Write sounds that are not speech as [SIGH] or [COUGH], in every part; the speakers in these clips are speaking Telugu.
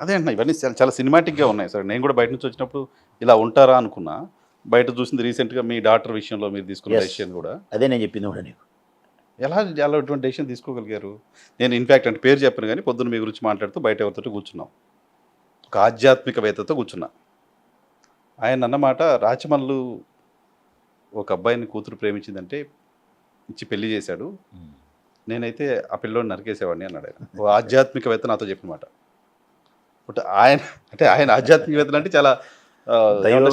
అదే అన్న ఇవన్నీ చాలా- చాలా సినిమాటిక్గా ఉన్నాయి సార్. నేను కూడా బయట నుంచి వచ్చినప్పుడు ఇలా ఉంటారా అనుకున్నా. బయట చూసింది రీసెంట్గా మీ డాక్టర్ విషయంలో మీరు తీసుకున్న. డెసిషన్ కూడా. అదే నేను చెప్పింది కూడా నీకు. ఎలా ఎలా అటువంటి డెసిషన్ తీసుకోగలిగారు? నేను ఇన్ఫాక్ట్ అంటే పేరు చెప్పను కానీ పొద్దున్న మీ గురించి మాట్లాడుతూ బయట ఎవరితో కూర్చున్నాం. ఒక ఆధ్యాత్మికవేత్తతో కూర్చున్నా. ఆయన అన్నమాట రాచమల్లు ఒక అబ్బాయిని కూతురు ప్రేమించిందంటే ఇచ్చి పెళ్ళి చేశాడు. నేనైతే ఆ పిల్లోని నరికేసేవాడిని అన్నాడు ఆయన. ఓ ఆధ్యాత్మికవేత్త నాతో చెప్పిన మాట. బట్ ఆయన అంటే ఆయన ఆధ్యాత్మికవేత్తలు అంటే చాలా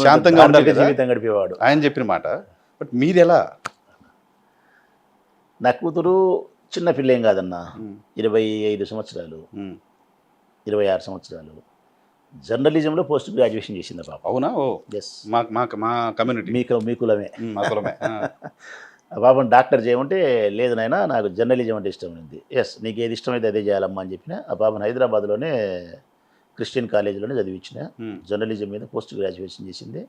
శాంతంగా ఉండాలి. జీవితం గడిపేవాడు. ఆయన చెప్పిన మాట. బట్ మీరు ఎలా నా కూతురు చిన్న పిల్ల ఏం కాదన్నా ఇరవై ఐదు సంవత్సరాలు. ఇరవై ఆరు సంవత్సరాలు. జర్నలిజంలో పోస్ట్ గ్రాడ్యుయేషన్ చేసింది పాప. అవునా? ఓ. ఎస్ మా మా మా కమ్యూనిటీ. మీకు మీ కులమే. మా కులమే. [LAUGHS] పాపను డాక్టర్ చేయమంటే లేదు నాయనా నాకు జర్నలిజం అంటే ఇష్టం ఉంది. ఎస్ నీకు ఏది ఇష్టమైతే అదే చేయాలమ్మా అని చెప్పిన ఆ పాపను హైదరాబాద్లోనే క్రిస్టియన్ కాలేజీలోనే చదివించిన. జర్నలిజం మీద పోస్ట్ గ్రాడ్యుయేషన్ చేసింది.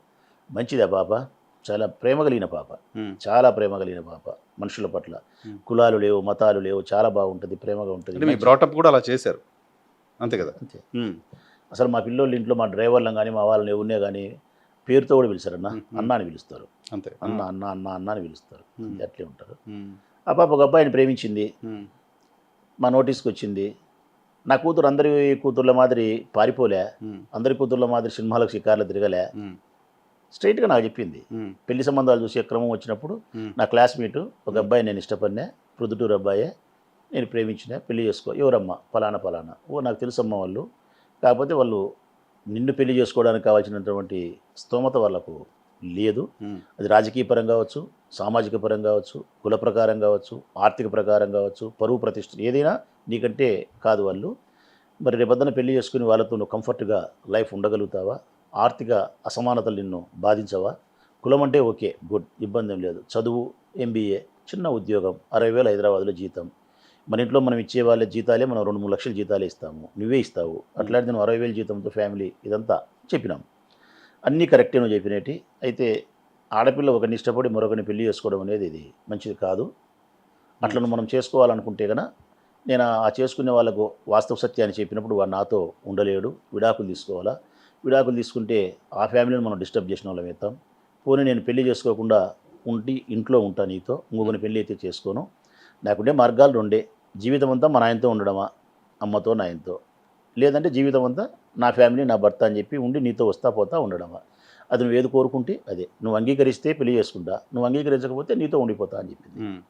మంచిది ఆ పాప చాలా ప్రేమ కలిగిన పాప. చాలా ప్రేమ కలిగిన పాప మనుషుల పట్ల. కులాలు లేవు మతాలు లేవు చాలా బాగుంటుంది ప్రేమగా ఉంటుంది. మీ బ్రాటప్ కూడా అలా చేశారు. అంతే కదా? అంతే. అసలు మా పిల్లోళ్ళ ఇంట్లో మా డ్రైవర్లను కానీ మా వాళ్ళని ఎవరినే కానీ పేరుతో కూడా పిలుస్తారు అన్న. అన్న అని పిలుస్తారు. అంతే. అన్న అన్న అన్న అన్న అని పిలుస్తారు. అట్లే ఉంటారు. ఆ పాప ఒక అబ్బాయిని ప్రేమించింది. మా నోటీస్కి వచ్చింది. నా కూతురు అందరి కూతుర్ల మాదిరి పారిపోలే. అందరి కూతుర్ల మాదిరి సినిమాలకు షికార్లు తిరగలే. స్ట్రైట్గా నాకు చెప్పింది. పెళ్ళి సంబంధాలు చూసే క్రమం వచ్చినప్పుడు నా క్లాస్మేట్ ఒక అబ్బాయి నేను ఇష్టపడినా ప్రొద్దుటూరు అబ్బాయే నేను ప్రేమించిన పెళ్ళి చేసుకో ఎవరమ్మా ఫలానా ఫలానా ఓ నాకు తెలుసమ్మా వాళ్ళు. కాకపోతే వాళ్ళు నిన్ను పెళ్ళి చేసుకోవడానికి కావాల్సినటువంటి స్తోమత వాళ్ళకు లేదు. అది రాజకీయ పరం కావచ్చు సామాజిక పరం కావచ్చు కుల ప్రకారం కావచ్చు ఆర్థిక ప్రకారం కావచ్చు పరువు ప్రతిష్ట ఏదైనా నీకంటే కాదు వాళ్ళు. మరి రేపొద్దున పెళ్ళి చేసుకుని వాళ్ళతో నువ్వు కంఫర్ట్గా లైఫ్ ఉండగలుగుతావా? ఆర్థిక అసమానతలు నిన్ను బాధించవా? కులం అంటే ఓకే గుడ్ ఇబ్బంది ఏం లేదు. చదువు ఎంబీఏ చిన్న ఉద్యోగం అరవై వేలు హైదరాబాద్లో జీతం. మన ఇంట్లో మనం ఇచ్చే వాళ్ళ జీతాలే మనం రెండు మూడు లక్షల జీతాలే ఇస్తాము. నువ్వే ఇస్తావు. అట్లాంటి నువ్వు అరవై వేలు జీతంతో ఫ్యామిలీ ఇదంతా చెప్పినాం. అన్నీ కరెక్టే నువ్వు చెప్పినట్టు. అయితే ఆడపిల్ల ఒకరిని ఇష్టపడి మరొకరిని పెళ్ళి చేసుకోవడం అనేది ఇది మంచిది కాదు. అట్లను మనం చేసుకోవాలనుకుంటే కనుక నేను ఆ చేసుకునే వాళ్ళకు వాస్తవ సత్యాన్ని చెప్పినప్పుడు వాడు నాతో ఉండలేడు. విడాకులు తీసుకోవాలా? విడాకులు తీసుకుంటే ఆ ఫ్యామిలీని మనం డిస్టర్బ్ చేసిన వాళ్ళం ఇస్తాం పోనీ నేను పెళ్ళి చేసుకోకుండా ఉండి ఇంట్లో ఉంటా నీతో ఇంకొకరిని పెళ్ళి అయితే చేసుకోను. నాకుండే మార్గాలు రెండే. జీవితం అంతా మా నాయనతో ఉండడమా? అమ్మతో నాయనతో. లేదంటే జీవితం అంతా నా ఫ్యామిలీ నా భర్త అని చెప్పి ఉండి నీతో వస్తా పోతా ఉండడమా? అది నువ్వు ఏది కోరుకుంటే అదే. నువ్వు అంగీకరిస్తే పెళ్ళి చేసుకుంటా. నువ్వు అంగీకరించకపోతే నీతో ఉండిపోతా అని చెప్పింది.